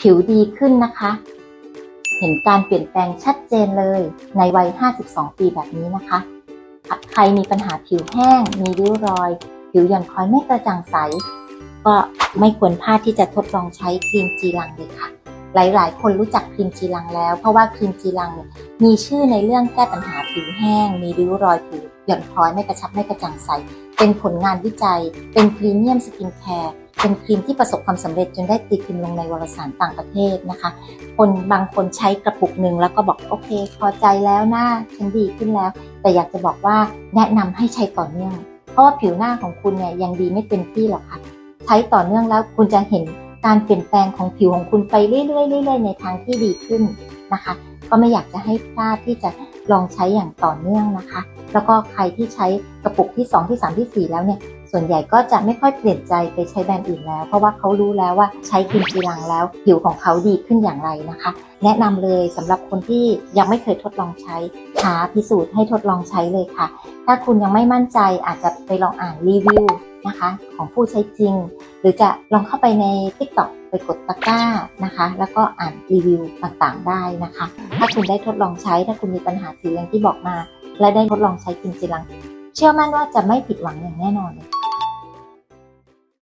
ผิวดีขึ้นนะคะ เห็นการเปลี่ยนแปลงชัดเจนเลยในวัย 52 ปีแบบนี้นะคะ ใครมีปัญหาผิวแห้ง มีริ้วรอย ผิวหย่อนคล้อยไม่กระจ่างใส ก็ไม่ควรพลาดที่จะทดลองใช้ครีมจีรังเลยค่ะ หลายๆ คนรู้จักครีมจีรังแล้ว เพราะว่าครีมจีรังเนี่ยมีชื่อในเรื่องแก้ปัญหาผิวแห้ง มีริ้วรอยผิว หย่อนคล้อยไม่กระชับไม่กระจ่างใส เป็นผลงานวิจัย เป็นพรีเมียมสกินแคร์เป็นครีมที่ประสบความสำเร็จจนได้ตีพิมพ์ลงในวารสารต่างประเทศนะคะ คนบางคนใช้กระปุกหนึ่งแล้วก็บอกโอเค พอใจแล้วหนะฉันดีขึ้นแล้ว แต่อยากจะบอกว่าแนะนำให้ใช้ต่อเนื่อง เพราะว่าผิวหน้าของคุณเนี่ยยังดีไม่เต็มที่หรอกค่ะ ใช้ต่อเนื่องแล้วคุณจะเห็นการเปลี่ยนแปลงของผิวของคุณไปเรื่อยๆเรื่อยๆในทางที่ดีขึ้นนะคะ ก็ไม่อยากจะให้พลาดที่จะ ลองใช้อย่างต่อเนื่องนะคะ แล้วก็ใครที่ใช้กระปุกที่ 2 ที่ 3 ที่ 4 แล้วเนี่ย ส่วนใหญ่ก็จะไม่ค่อยเปลี่ยนใจไปใช้แบรนด์อื่นแล้ว เพราะว่าเขารู้แล้วว่าใช้ครีมจีรังแล้ว ผิวของเขาดีขึ้นอย่างไรนะคะ แนะนำเลยสำหรับคนที่ยังไม่เคยทดลองใช้หาพิสูจน์ให้ทดลองใช้เลยค่ะ ถ้าคุณยังไม่มั่นใจอาจจะไปลองอ่านรีวิวนะคะ ของผู้ใช้จริง หรือจะลองเข้าไปใน TikTok กดตะกร้านะคะ แล้วก็อ่านรีวิวต่างๆได้นะคะ ถ้าคุณได้ทดลองใช้ถ้าคุณมีปัญหาผิวอย่างที่บอกมา และได้ทดลองใช้จริงๆเชื่อมั่นว่าจะไม่ผิดหวังอย่างแน่นอนเลย